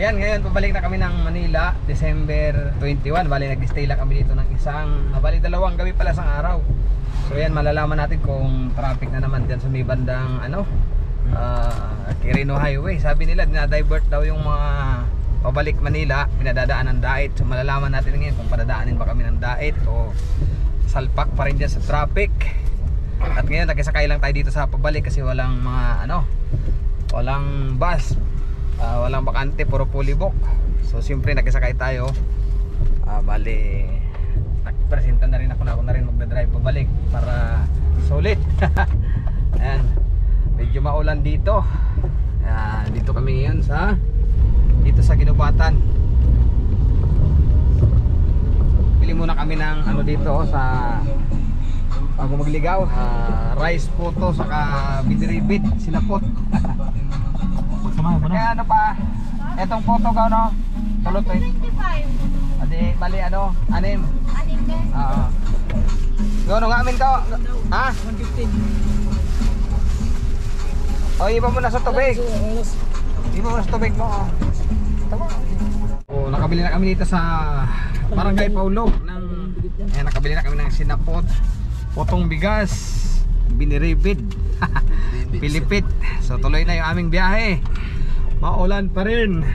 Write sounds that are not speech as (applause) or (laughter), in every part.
Ayan, ngayon pabalik na kami ng Manila, December 21. Bali, nag-stay lang kami dito ng isang, ah, bali dalawang gabi pala sa araw. So ayan, malalaman natin kung traffic na naman dyan sa may bandang ano, ah, Quirino Highway. Sabi nila, dinadivert daw yung mga pabalik Manila, pinadadaan ng Dait. So malalaman natin ngayon kung padadaanin ba kami ng Dait o salpak pa rin dyan sa traffic. At ngayon, nagkasakay lang tayo dito sa pabalik kasi walang mga ano, walang bus Ah, walang bakante puro fully book so siyempre nagkasakay tayo. Ah, bali nagpresenta na rin ako na ako na rin magdadrive pabalik para solid (laughs) ayan medyo maulan dito. Ayan, dito kami ngayon sa dito sa Ginubatan. Pili muna kami ng ano dito sa bago magligaw ah, rice photo saka biniribit sinapot (laughs) Samahan mo na. Kaya ano pa, etong photo ka no, tulot eh. 25. Adi, bali ano, anim. Anim din. Oo. Gono nga amin ka. Ha? 115. O, iba mo na sa tubig. Iba mo na sa tubig mo. Oh. Tama. O, nakabili na kami dito sa Barangay Paulo ng eh, nakabili na kami ng sinapot, potong bigas, biniribid, (laughs) pilipit. So tuloy na yung aming biyahe. Maulan pa rin.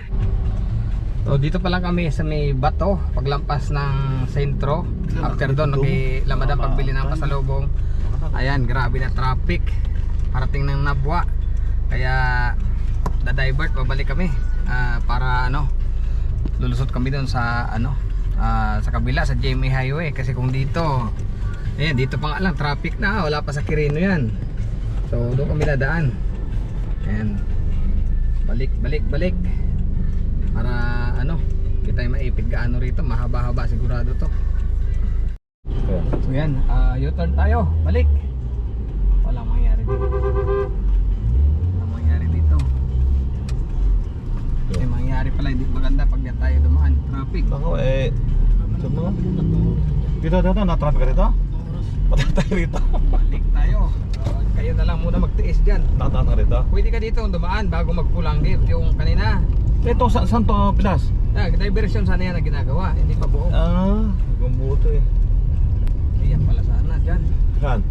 So dito pa lang kami sa may bato paglampas ng sentro. After doon, nakilamad ang pagbili ng pasalubong. Ayan, grabe na traffic. Parating ng Nabwa. Kaya da-divert, babalik kami ah, para ano, lulusot kami doon sa ano, ah, sa kabila sa JMA Highway kasi kung dito Ayan, dito pa nga lang traffic na, wala pa sa Quirino yan. So, doon kami nadaan. Ayan. Balik, balik, balik. Para ano, kita tayo maipid gaano rito, mahaba-haba sigurado to. So yan, ah, U-turn tayo, balik. Walang mangyari dito. Walang mangyari dito. May mangyari pala, hindi maganda pag yan tayo dumaan. Traffic. Ako eh. Sama. Dito, dito, na-traffic ka dito? Patay rito. (laughs) Lang muna magtiis dyan. Nakatahan ka rito. Pwede ka dito dumaan bago magpulang gate yung kanina. Ito, sa, saan to, Pinas? Ah, diversion sana yan na ginagawa, hindi pa buo. Ah, gumbuto eh. Ayan pala sana dyan. Saan?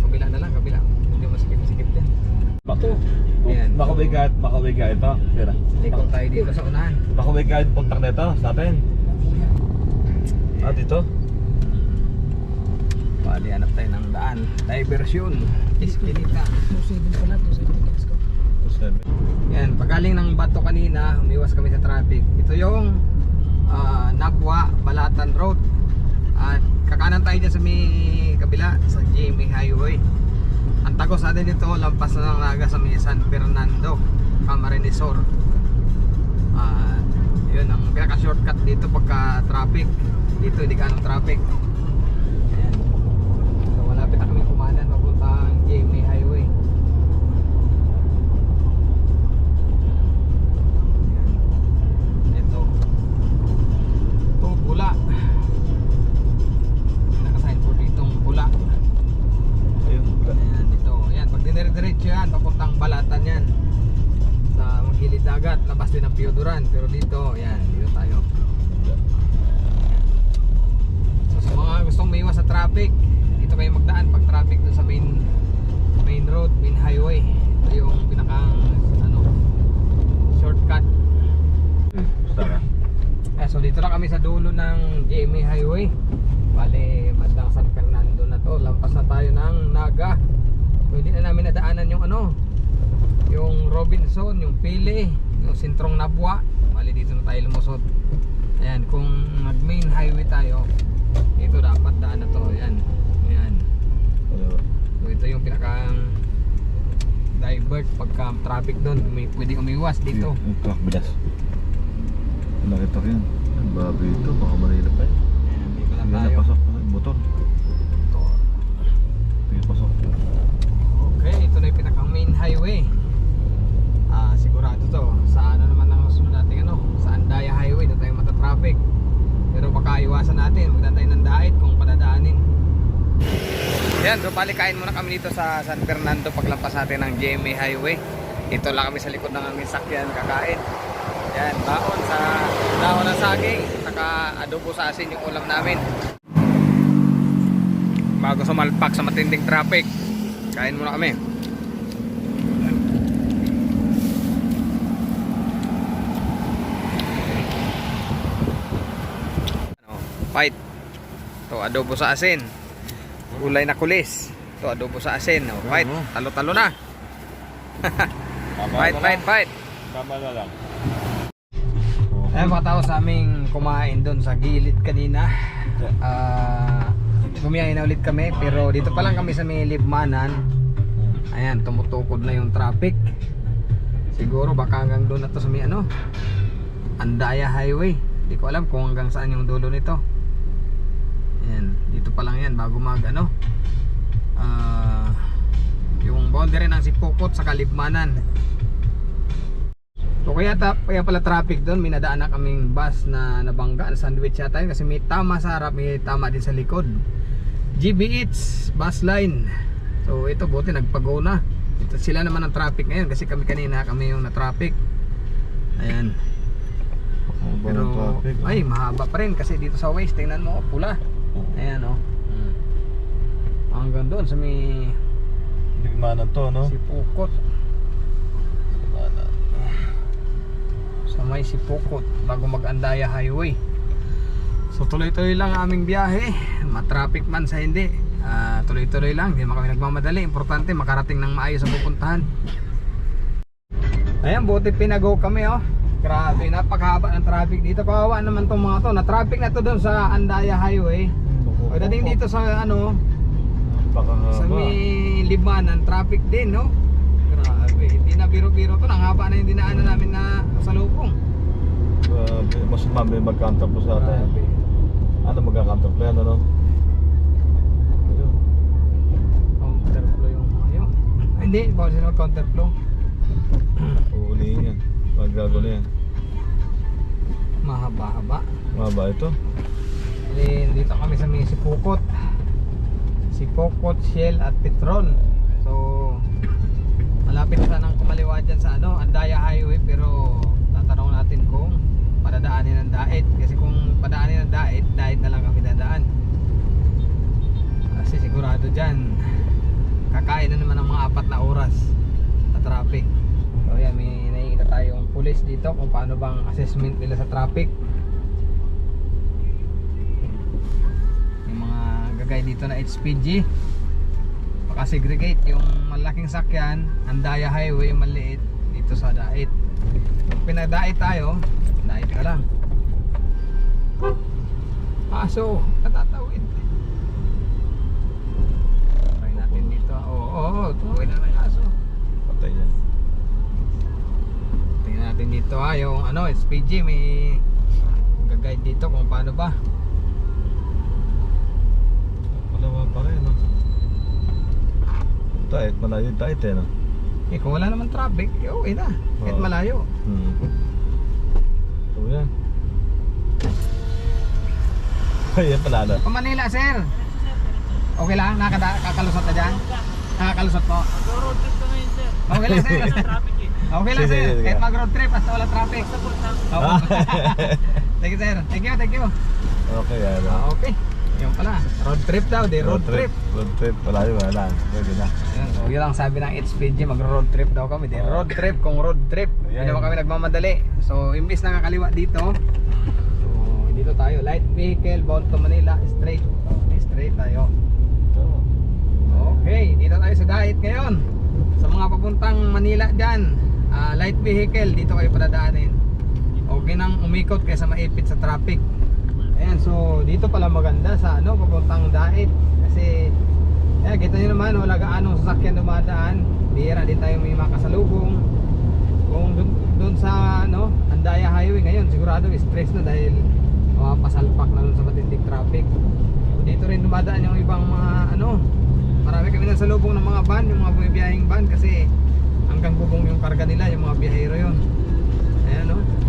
Kabila na lang, kabila. Hindi masikip-sikip dyan. Bato. Ayan. Makaway ka, makaway ka ito. Tira. Likod tayo dito sa unahan. Makaway ka puntak na ito sa atin. Ah, dito? Bali, hanap tayo ng daan. Diversion. Eskinita. Two seven. Yan, pagaling ng bato kanina, umiwas kami sa traffic. Ito yung ah, Nabwa, Balatan Road. At kakanan tayo dyan sa may kabila, sa JMA Highway. Ang tagos natin dito, lampas na ng naga sa may San Fernando, Camarines Sur. Ah, yun ang pinaka-shortcut dito pagka traffic. Dito hindi ka traffic. Dito na kami sa dulo ng GMA Highway. Bale, bandang San Fernando na to. Lampas na tayo ng Naga. Pwede na namin nadaanan yung ano, yung Robinson, yung Pili, yung Sintrong Nabwa. Bale, dito na tayo lumusot. Ayan, kung nag-main highway tayo, dito dapat daan na to. Ayan. Ayan. So ito yung pinakang divert pagka traffic doon. May, pwede umiwas dito. Truck bilas. Nakita ko yan. Babi ito. Baka Manila pa eh. Ayan, dito na Hindi tayo. na pasok. Ay, Motor. Hindi pasok. Okay, ito na yung pinakang main highway. Ah, sigurado to. Sa ano naman ang susunod natin ano? Sa Andaya Highway, doon tayo mata-traffic. Pero baka iwasan natin, magdaan tayo ng dait kung padadaanin. Yan, so palikain muna kami dito sa San Fernando paglampas natin ng GMA Highway. Dito lang kami sa likod ng aming sakyan kakain. Yan, saging, saka adobo sa asin yung ulam namin. Bago sumalpak sa matinding traffic, kain muna kami. Ano, fight. To adobo sa asin. Gulay na kulis. To adobo sa asin. Oh, fight. Talo-talo (laughs) na. Fight, fight, fight. Tama na lang. Ayan mga tao sa aming kumain doon sa gilid kanina. Ah, bumiyahin na ulit kami pero dito pa lang kami sa may Libmanan. Ayan, tumutukod na yung traffic. Siguro baka hanggang doon na to sa may ano, Andaya Highway. Hindi ko alam kung hanggang saan yung dulo nito. Ayan, dito pa lang yan bago mag ano. Ah, yung boundary ng Sipokot sa Kalibmanan. So kaya, ta, kaya pala traffic doon, may nadaan na kaming bus na nabangga, na sandwich yata yun kasi may tama sa harap, may tama din sa likod. GB Eats, bus line. So ito buti nagpago na. Ito sila naman ang traffic ngayon kasi kami kanina kami yung na traffic. Ayan. Pero ay mahaba pa rin kasi dito sa waist tingnan mo oh, pula. Ayan oh. Hanggang doon sa may Bigmanan to, no? Sipukot. Bigmanan. Sa may Sipokot bago mag-Andaya Highway. So tuloy-tuloy lang ang aming biyahe. Matraffic man sa hindi. Ah, tuloy-tuloy lang, hindi kami nagmamadali. Importante makarating ng maayos sa pupuntahan. Ayan, buti pinago kami oh. Grabe, napakahaba ng traffic dito. Kawawa naman tong mga to. Na-traffic na to doon sa Andaya Highway. Pagdating dito sa ano, sa may Libanan, traffic din, no? Grabe, hindi na biro-biro to. Ang haba na yung dinaanan namin na sa mas mami magkantar po sa atin. Grabe. Ano magkakantar po yan, ano? Ayun. Counterflow yung mga yun. (laughs) Ay, Hindi, bawal sila counterflow. (clears throat) Uulihin yan. Magagulo yan. Mahaba-haba. Maba ito. Then, dito kami sa may Sipukot. Sipukot, Shell at Petron. So, malapit na sanang kumaliwa dyan sa ano, Andaya Highway. Pero, tatanong natin kung padadaanin ng Daet. Kasi kung padaanin ng Daet, Daet na lang kami dadaan. Kasi sigurado dyan, kakain na naman ng mga apat na oras sa traffic. So, yan, may nakikita tayong pulis dito kung paano bang assessment nila sa traffic. yung mga gagay dito na HPG segregate yung malaking sakyan Andaya Highway yung maliit dito sa Dait pinadait tayo Dait ka lang aso natatawid try natin dito oo oo oo tuwid na may aso Patay yan. tingnan natin dito ha yung ano HPG may gagay dito kung paano ba Malawa pa rin, no? Diet, malayo diet eh, no? eh kung wala naman traffic eh okay na kahit malayo Hmm. Yan. Ayan pala, no? O Manila, sir. Okay lang? Nakada kakalusot na dyan? Nakakalusot po? Road trip ka ngayon, sir. Okay lang, sir. Traffic (laughs) eh. Okay lang, Sige, sir. sige, sige. Kahit mag-road trip, basta wala traffic. Opo. (laughs) Thank you, sir. Thank you, thank you. okay, yan. no? Ah, okay. Yung pala. Road trip daw, di road, trip. Road trip. Malayo, wala. Pwede na. Yan, so, yun lang sabi ng HPG, mag-road trip daw kami. Di road trip, kung road trip. Hindi naman kami nagmamadali. So, imbis na kakaliwa dito, so, dito tayo. Light vehicle, bound to Manila, straight. Okay, straight tayo. Okay, dito tayo sa diet ngayon. Sa mga papuntang Manila dyan, ah, light vehicle, dito kayo padadaanin. Okay nang umikot kaysa maipit sa traffic. Ayan, so dito pala maganda sa ano, papuntang diet. Kasi, ayan, kita nyo naman, wala gaanong sasakyan dumadaan. Bihira din tayo may makasalubong. Kung dun, dun sa ano, Andaya Highway ngayon, sigurado stress na dahil mapasalpak na dun sa matinding traffic. Dito rin dumadaan yung ibang mga ano, marami kami nang salubong ng mga van, yung mga bumibiyahing van kasi hanggang bubong yung karga nila, yung mga biyahero yun. Ayan no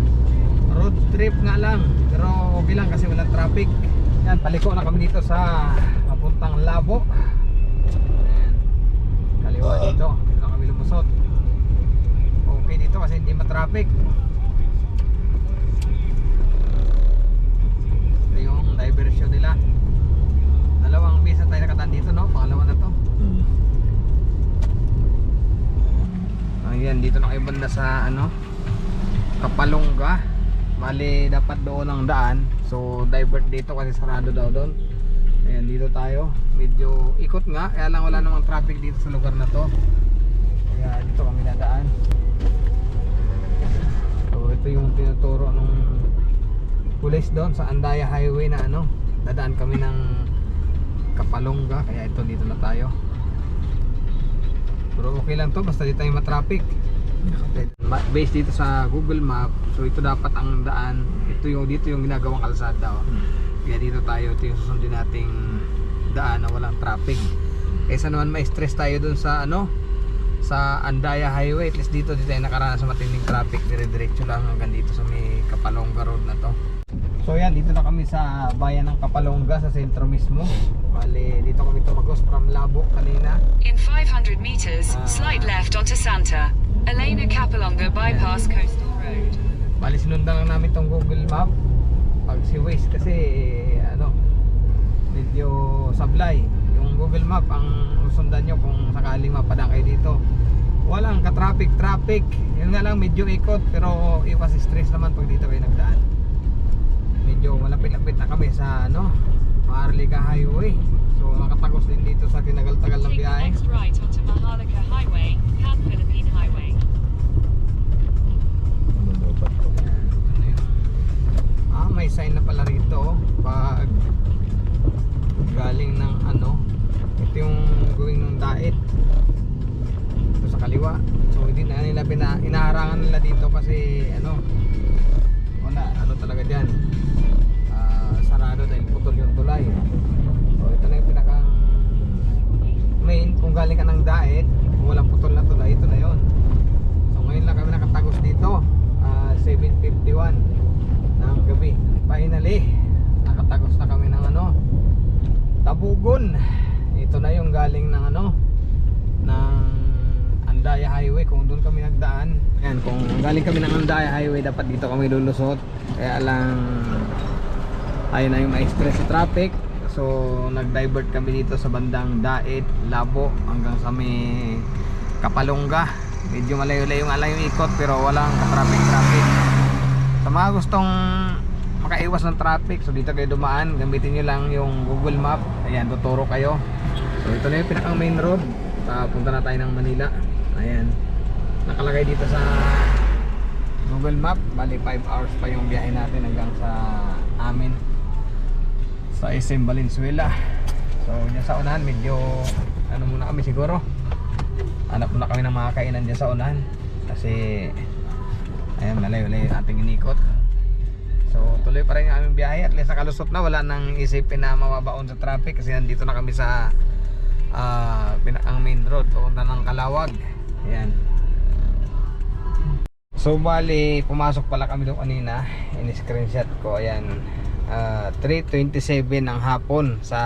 road trip nga lang. Pero okay lang kasi walang traffic. Yan paliko na kami dito sa papuntang labo. Ayan. kaliwa ah. dito. Dito na kami lumusot. Okay dito kasi hindi matraffic. Ito yung diversion nila. Dalawang beses na tayo nakataan dito no? Pangalawa na to. Ayan dito na kayo banda sa ano kapalongga Bali dapat doon ang daan. So divert dito kasi sarado daw doon. Ayan dito tayo. Medyo ikot nga. Kaya lang wala namang traffic dito sa lugar na to. Kaya dito kami nadaan So ito yung tinuturo nung Police doon sa Andaya Highway na ano. Dadaan kami ng Kapalongga Kaya ito dito na tayo. Pero okay lang to. Basta di tayo matraffic. Ma- based dito sa Google Map so ito dapat ang daan ito yung dito yung ginagawang kalsada oh. kaya dito tayo ito yung susundin nating daan na walang traffic kaysa naman may stress tayo dun sa ano sa Andaya Highway at least dito di tayo nakaranas sa matinding traffic dire-diretso lang hanggang dito sa may Kapalongga Road na to So yan, dito na kami sa bayan ng Kapalongga sa sentro mismo. Bale, dito kami tumagos from Labo kanina. In 500 meters, Ah. slide left onto Santa. Elena Capalonga bypass Coastal Road. Bali, sinundan lang namin tong Google Map. Pag si Waze kasi, ano, medyo sablay. Yung Google Map ang sundan nyo kung sakaling mapadang kayo dito. Walang ka-traffic, traffic. Yun nga lang, medyo ikot. Pero iwas stress naman pag dito kayo nagdaan. Medyo malapit-lapit na kami sa, ano, Maharlika Highway. So, makatagos din dito sa tinagal-tagal ng Take the biyahe. next right onto Maharlika Highway, Pan Philippine Highway. Ano Ah, may sign na pala rito. oh. Pag galing ng ano, ito yung going ng daet. Ito sa kaliwa. So hindi na nila pina, inaharangan nila dito kasi ano, wala, ano talaga diyan. Ah, sarado dahil putol yung tulay. So ito na yung pinakang main kung galing ka ng daet, kung walang putol na tulay, ito na yon. So ngayon lang kami nakatagos dito. ah, 7.51 ng gabi. Finally, nakatagos na kami ng ano, Tabugon. Ito na yung galing ng ano, ng Andaya Highway. Kung doon kami nagdaan, yan, kung galing kami ng Andaya Highway, dapat dito kami lulusot. Kaya lang, ayun na yung ma-stress sa traffic. So, nag-divert kami dito sa bandang Daet, Labo, hanggang sa may Kapalongga. Medyo malayo-layo nga lang yung ikot pero walang ka-traffic-traffic. Sa mga gustong makaiwas ng traffic, so dito kayo dumaan, gamitin nyo lang yung Google Map. Ayan, tuturo kayo. So ito na yung pinakang main road. Papunta na tayo ng Manila. Ayan. Nakalagay dito sa Google Map. Bali 5 hours pa yung biyahe natin hanggang sa amin. Sa SM Valenzuela. So dyan sa unahan, medyo ano muna kami siguro. Hanap muna kami ng mga kainan dyan sa unahan. Kasi ayan, malayo-layo yung ating inikot. So tuloy pa rin yung aming biyahe at least nakalusot na wala nang isipin na mababaon sa traffic kasi nandito na kami sa ah pinakang main road papunta ng Kalawag. Ayan. So bali pumasok pala kami doon kanina in-screenshot ko ayan ah, 3.27 ng hapon sa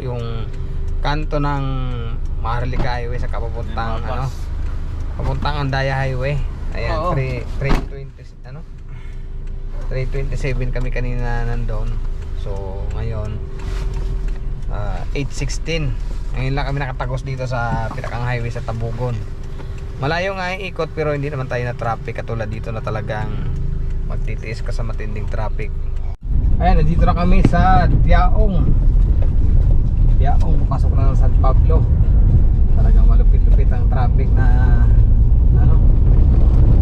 yung kanto ng Maharlika Highway sa kapapuntang ano papuntang Andaya Highway. Ayan Oo. 3 320 ano? 327 kami kanina nandoon. So ngayon ah, 816 ngayon lang kami nakatagos dito sa pinakang highway sa Tabugon. Malayo nga yung ikot pero hindi naman tayo na traffic katulad dito na talagang magtitiis ka sa matinding traffic ayan nandito na kami sa Tiaong Tiaong pasok na ng San Pablo. Talagang malupit-lupit ang traffic na ano?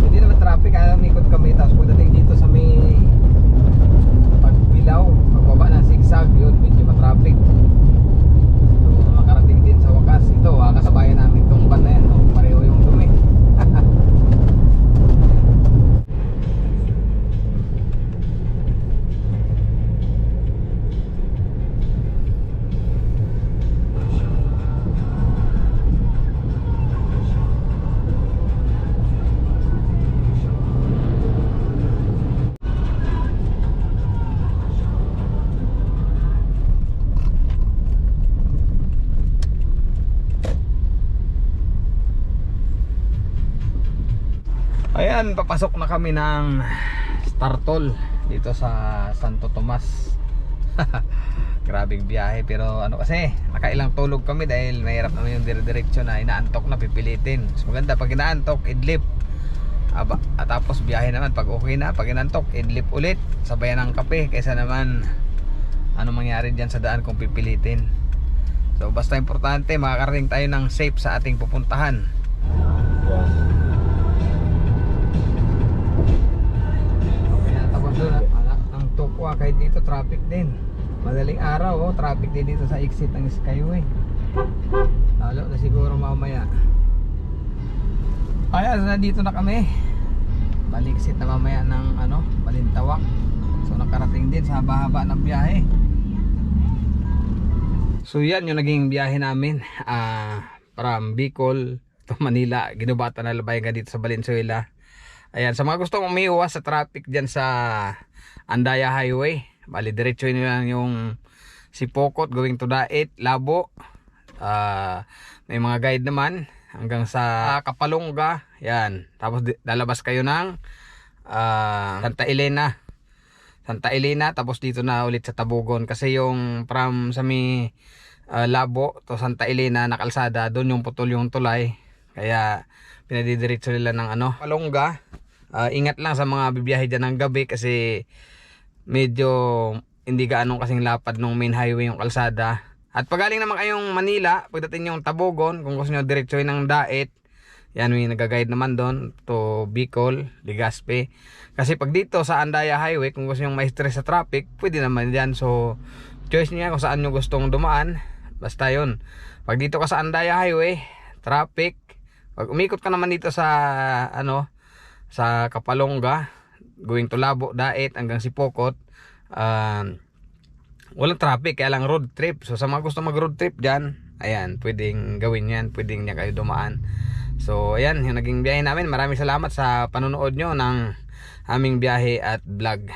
Hindi naman traffic kaya umikot kami. Tapos pagdating dito sa may pagbilaw pagbaba ng zigzag yun medyo matraffic. So makarating din sa wakas. Ito ah, kasabayan namin Ayan, papasok na kami ng Startol dito sa Santo Tomas. (laughs) Grabing biyahe pero ano kasi, nakailang tulog kami dahil mahirap naman yung dire-diretso na inaantok na pipilitin. Mas maganda pag inaantok, idlip. Aba, at tapos biyahe naman pag okay na, pag inantok, idlip ulit, sabayan ng kape kaysa naman ano mangyari diyan sa daan kung pipilitin. So basta importante makakarating tayo ng safe sa ating pupuntahan. Yes. Ang Tokwa kahit dito traffic din. Madaling araw oh, traffic din dito sa exit ng Skyway. Lalo na siguro mamaya. Ayan, nandito na kami. Baliksit na mamaya ng ano, Balintawak. So nakarating din sa haba-haba ng biyahe. So yan yung naging biyahe namin ah from Bicol to Manila. Ginubata na labay nga dito sa Valenzuela. Ayan, sa mga gustong umiiwas sa traffic dyan sa Andaya Highway, bali diretso nyo lang yung si Pokot going to Daet, Labo. Ah, may mga guide naman hanggang sa Kapalongga. Yan. Tapos lalabas kayo ng ah, Santa Elena. Santa Elena tapos dito na ulit sa Tabugon kasi yung from sa may ah, Labo to Santa Elena na kalsada doon yung putol yung tulay kaya pinadidiretso nila ng ano Palongga Ah, ingat lang sa mga bibiyahe dyan ng gabi kasi medyo hindi gaano kasing lapad ng main highway yung kalsada at pag galing naman kayong Manila pagdating yung Tabogon kung gusto nyo diretsoin ng Daet yan may nag-guide naman doon to Bicol, Legazpi kasi pag dito sa Andaya Highway, kung gusto nyo ma-stress sa traffic, pwede naman yan. So, choice niya kung saan nyo gustong dumaan. Basta yun. Pag dito ka sa Andaya Highway, traffic. Pag umikot ka naman dito sa, ano, sa Kapalongga, going to Labo, Daet, hanggang si Pokot, um, walang traffic, kaya lang road trip. So, sa mga gusto mag road trip dyan, ayan, pwedeng gawin yan, pwedeng niya kayo dumaan. So, ayan, yung naging biyahe namin. Maraming salamat sa panonood nyo ng aming biyahe at vlog.